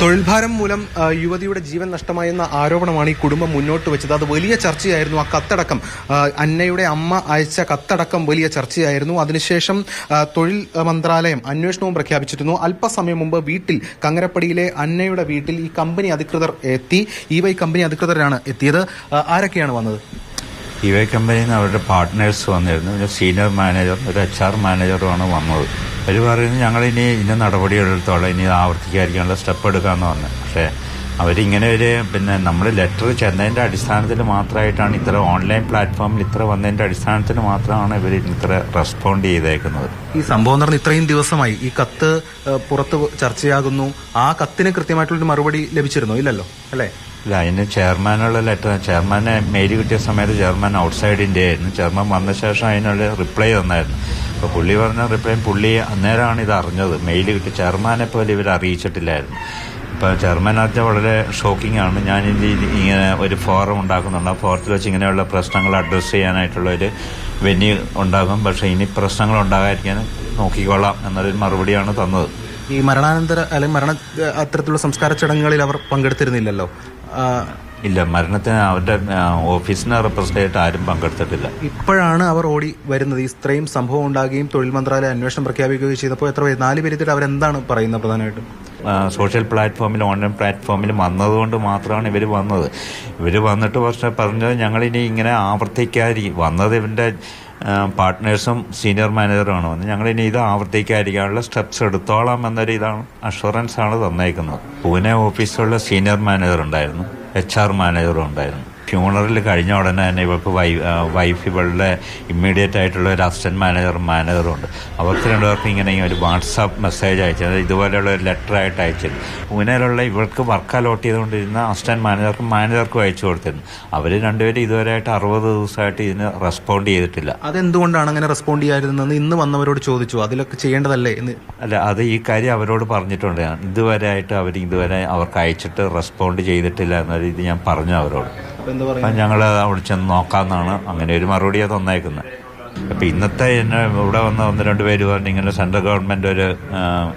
തൊഴിൽഭാരം മൂലം യുവതിയുടെ ജീവൻ നഷ്ടമായെന്ന ആരോപണമാണ് ഈ കുടുംബം മുന്നോട്ട് വെച്ചത്. അത് വലിയ ചർച്ചയായിരുന്നു. ആ കത്തടക്കം അന്നയുടെ അമ്മ അയച്ച കത്തടക്കം വലിയ ചർച്ചയായിരുന്നു. അതിനുശേഷം തൊഴിൽ മന്ത്രാലയം അന്വേഷണവും പ്രഖ്യാപിച്ചിരുന്നു. അല്പസമയം മുമ്പ് വീട്ടിൽ കങ്ങരപ്പടിയിലെ അന്നയുടെ വീട്ടിൽ ഈ കമ്പനി അധികൃതർ എത്തി. ഇ വൈ കമ്പനി അധികൃതരാണ് എത്തിയത്. ആരൊക്കെയാണ് വന്നത്? ഇ വൈ കമ്പനിയിൽ നിന്ന് അവരുടെ പാർട്ട്നേഴ്സ് വന്നിരുന്നു. സീനിയർ മാനേജർ ഒരു എച്ച് ആർ മാനേജറുമാണ് വന്നത്. അവർ പറയുന്നത് ഞങ്ങളിനി ഇന്ന നടപടികളെടുത്തോളം ഇനി ആവർത്തിക്കാതിരിക്കാനുള്ള സ്റ്റെപ്പ് എടുക്കാമെന്ന് പറഞ്ഞു. പക്ഷേ അവരിങ്ങനെ ഒരു പിന്നെ നമ്മൾ ലെറ്റർ ചെന്നതിന്റെ അടിസ്ഥാനത്തിൽ മാത്രമായിട്ടാണ് ഇത്ര ഓൺലൈൻ പ്ലാറ്റ്ഫോമിൽ ഇത്ര വന്നതിന്റെ അടിസ്ഥാനത്തിൽ മാത്രമാണ് ഇവർ ഇത്ര റെസ്പോണ്ട് ചെയ്തേക്കുന്നത്. ഈ സംഭവം നടന്ന് ഇത്രയും ദിവസമായി ഈ കത്ത് പുറത്ത് ചർച്ചയാകുന്നു. ആ കത്തിന് കൃത്യമായിട്ടുള്ളൊരു മറുപടി ലഭിച്ചിരുന്നു? ഇല്ലല്ലോ അല്ലേ? ഇല്ല അതിന് ചെയർമാനുള്ള ലെറ്റർ ചെയർമാനെ മെയിൽ കിട്ടിയ സമയത്ത് ചെയർമാൻ ഔട്ട്സൈഡ് ഇന്ത്യ ആയിരുന്നു. ചെയർമാൻ വന്ന ശേഷം അതിനുള്ള റിപ്ലൈ തന്നായിരുന്നു. അപ്പോൾ പുള്ളി പറഞ്ഞ റിപ്ലൈ പുള്ളി അന്നേരമാണ് ഇത് അറിഞ്ഞത്. മെയിൽ കിട്ടി. ചെയർമാനെ പോലെ ഇവർ അറിയിച്ചിട്ടില്ലായിരുന്നു. ഇപ്പോൾ ചെയർമാൻ ആദ്യം വളരെ ഷോക്കിംഗ് ആണ്. ഞാൻ ഇങ്ങനെ ഒരു ഫോറം ഉണ്ടാക്കുന്നുണ്ട്. ആ ഫോറത്തിൽ വെച്ച് ഇങ്ങനെയുള്ള പ്രശ്നങ്ങൾ അഡ്രസ്സ് ചെയ്യാനായിട്ടുള്ള ഒരു വെന്യൂ ഉണ്ടാകും പക്ഷേ ഇനി പ്രശ്നങ്ങൾ ഉണ്ടാകാതിരിക്കാൻ നോക്കിക്കോളാം എന്നൊരു മറുപടിയാണ് തന്നത്. ഈ മരണാനന്തര അല്ലെങ്കിൽ മരണ അത്തരത്തിലുള്ള സംസ്കാര ചടങ്ങുകളിൽ അവർ പങ്കെടുത്തിരുന്നില്ലല്ലോ. ഇല്ല മരണത്തിന് അവരുടെ ഓഫീസിനെ റെപ്രസെന്റ് ആയിട്ട് ആരും പങ്കെടുത്തിട്ടില്ല. ഇപ്പോഴാണ് അവർ ഓടി വരുന്നത്. ഇത്രയും സംഭവം ഉണ്ടാകുകയും തൊഴിൽ മന്ത്രാലയം അന്വേഷണം പ്രഖ്യാപിക്കുകയും ചെയ്തപ്പോൾ എത്ര നാല് പേര് അവരെന്താണ് പറയുന്നത് പ്രധാനമായിട്ടും? സോഷ്യൽ പ്ലാറ്റ്ഫോമിൽ ഓൺലൈൻ പ്ലാറ്റ്ഫോമിൽ വന്നതുകൊണ്ട് മാത്രമാണ് ഇവർ വന്നത്. ഇവർ വന്നിട്ട് പക്ഷേ പറഞ്ഞത് ഞങ്ങളിനി ഇങ്ങനെ ആവർത്തിക്കാതിരിക്കും വന്നത് ഇവന്റെ പാർട്ട്നേഴ്സും സീനിയർ മാനേജറുമാണ് വന്നത് ഞങ്ങളിനി ഇത് ആവർത്തിക്കാതിരിക്കാനുള്ള സ്റ്റെപ്സ് എടുത്തോളാം എന്നൊരു ഇതാണ് അഷുറൻസ് ആണ് തന്നേക്കുന്നത്. പൂനെ ഓഫീസിലുള്ള സീനിയർ മാനേജർ ഉണ്ടായിരുന്നു. എച്ച് ആർ മാനേജറും ഉണ്ടായിരുന്നു. ഫ്യൂണറിൽ കഴിഞ്ഞ ഉടനെ തന്നെ ഇവൾക്ക് വൈ വൈഫ് ഇവളുടെ ഇമ്മീഡിയറ്റ് ആയിട്ടുള്ള ഒരു അസിസ്റ്റന്റ് മാനേജർ മാനേജറും ഉണ്ട്. അവർക്ക് രണ്ടുപേർക്കും ഇങ്ങനെ ഒരു വാട്സാപ്പ് മെസ്സേജ് അയച്ചത് ഇതുപോലെയുള്ള ഒരു ലെറ്റർ ആയിട്ട് അയച്ചത് പൂനെയിലുള്ള ഇവൾക്ക് വർക്ക് അലോട്ട് ചെയ്തുകൊണ്ടിരുന്ന അസിസ്റ്റന്റ് മാനേജർക്കും മാനേജർക്കും അയച്ചു കൊടുത്തിരുന്നു. അവർ രണ്ടുപേരും ഇതുവരെയായിട്ട് അറുപത് ദിവസമായിട്ട് ഇതിന് റെസ്പോണ്ട് ചെയ്തിട്ടില്ല. അതെന്തുകൊണ്ടാണ് അങ്ങനെ റെസ്പോണ്ട് ചെയ്യാതിരുന്നതെന്ന് ഇന്ന് വന്നവരോട് ചോദിച്ചു. അതിലൊക്കെ ചെയ്യേണ്ടതല്ലേ എന്ന് അല്ല അത് ഈ കാര്യം അവരോട് പറഞ്ഞിട്ടുണ്ട്. ഞാൻ ഇതുവരെ ആയിട്ട് അവർ ഇതുവരെ അവർക്ക് അയച്ചിട്ട് റെസ്പോണ്ട് ചെയ്തിട്ടില്ല എന്നൊരു ഇത് ഞാൻ പറഞ്ഞു അവരോട്. അപ്പൊ ഞങ്ങൾ അവിടെ ചെന്ന് നോക്കാമെന്നാണ് അങ്ങനെ ഒരു മറുപടിയാണ് തന്നേക്കുന്നത് അപ്പം ഇന്നത്തെ എന്നെ ഇവിടെ വന്ന ഒന്ന് രണ്ട് പേര് പറഞ്ഞു ഇങ്ങനെ സെൻട്രൽ ഗവൺമെന്റ് ഒരു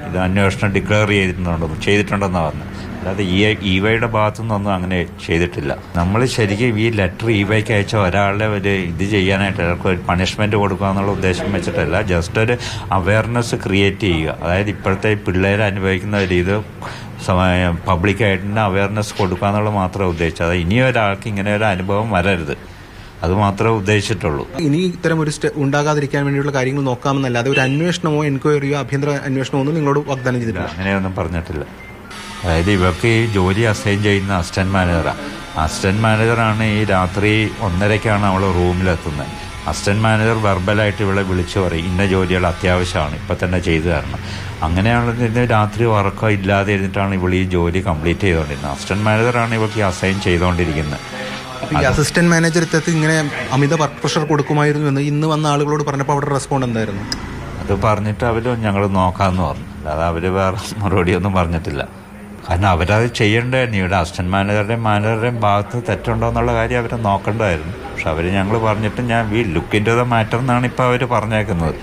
ഇത് അന്വേഷണം ഡിക്ലെയർ ചെയ്തിട്ടുണ്ടോ ചെയ്തിട്ടുണ്ടെന്നാണ് പറഞ്ഞത് അല്ലാതെ ഈ ഇ വൈയുടെ ഭാഗത്തു നിന്നൊന്നും അങ്ങനെ ചെയ്തിട്ടില്ല. നമ്മൾ ശരിക്കും ഈ ലെറ്റർ ഇ വൈക്ക് അയച്ച ഒരാളെ ഒരു ഇത് ചെയ്യാനായിട്ട് അവർക്ക് ഒരു പണിഷ്മെന്റ് കൊടുക്കുക എന്നുള്ള ഉദ്ദേശം വെച്ചിട്ടല്ല. ജസ്റ്റ് ഒരു അവയർനെസ് ക്രിയേറ്റ് ചെയ്യുക. അതായത് ഇപ്പോഴത്തെ പിള്ളേർ അനുഭവിക്കുന്ന ഒരു ഇത് പബ്ലിക്കായിട്ട് അവയർനെസ് കൊടുക്കുക എന്നുള്ളത് മാത്രമേ ഉദ്ദേശിച്ചത്. അത് ഇനി ഒരാൾക്ക് ഇങ്ങനെ ഒരു അനുഭവം വരരുത്. അത് മാത്രമേ ഉദ്ദേശിച്ചിട്ടുള്ളൂ. ഇനി ഇത്തരം ഒരു ഉണ്ടാകാതിരിക്കാൻ വേണ്ടിയുള്ള കാര്യങ്ങൾ നോക്കാമെന്നല്ലാതെ ഒരു അന്വേഷണമോ എൻക്വയറിയോ ആഭ്യന്തര അന്വേഷണമോ ഒന്നും നിങ്ങളോട് വാഗ്ദാനം ചെയ്തിട്ടില്ല. അങ്ങനെയൊന്നും പറഞ്ഞിട്ടില്ല. അതായത് ഇവർക്ക് ഈ ജോലി അസൈൻ ചെയ്യുന്ന അസിസ്റ്റന്റ് മാനേജറാണ് അസിസ്റ്റന്റ് മാനേജറാണ് ഈ രാത്രി ഒന്നരയ്ക്കാണ് അവൾ റൂമിലെത്തുന്നത് അസിസ്റ്റന്റ് മാനേജർ വെർബലായിട്ട് ഇവിടെ വിളിച്ചു പറയും ഇന്ന ജോലികൾ അത്യാവശ്യമാണ് ഇപ്പം തന്നെ ചെയ്തു തരണം. അങ്ങനെയാണ് രാത്രി ഉറക്കം ഇല്ലാതെ ഇരുന്നിട്ടാണ് ഇവൾ ഈ ജോലി കംപ്ലീറ്റ് ചെയ്തുകൊണ്ടിരുന്നത് അസിസ്റ്റന്റ് മാനേജറാണ് ഇവൾക്ക് ഈ അസൈൻ ചെയ്തുകൊണ്ടിരിക്കുന്നത് ഈ അസിസ്റ്റന്റ് മാനേജർ ഇത്തരത്തിൽ ഇങ്ങനെ അമിത വർക്ക് പ്രഷർ കൊടുക്കുമായിരുന്നു എന്ന് ഇന്ന് വന്ന ആളുകളോട് പറഞ്ഞപ്പോൾ അവരുടെ റെസ്പോണ്ട് എന്തായിരുന്നു? അത് പറഞ്ഞിട്ട് അവർ ഞങ്ങൾ നോക്കാമെന്ന് പറഞ്ഞു. അല്ലാതെ അവർ വേറെ മറുപടിയൊന്നും പറഞ്ഞിട്ടില്ല. കാരണം അവരത് ചെയ്യേണ്ടതായിരുന്നു. ഇവിടെ അസിസ്റ്റന്റ് മാനേജറുടെയും മാനേജറുടെയും ഭാഗത്ത് തെറ്റുണ്ടോ എന്നുള്ള കാര്യം അവർ നോക്കേണ്ടതായിരുന്നു. പക്ഷെ അവർ ഞങ്ങൾ പറഞ്ഞിട്ട് ഞാൻ വി ലുക്കിന്റെ മാറ്റം മാറ്റർ എന്നാണ് ഇപ്പോൾ അവർ പറഞ്ഞേക്കുന്നത്.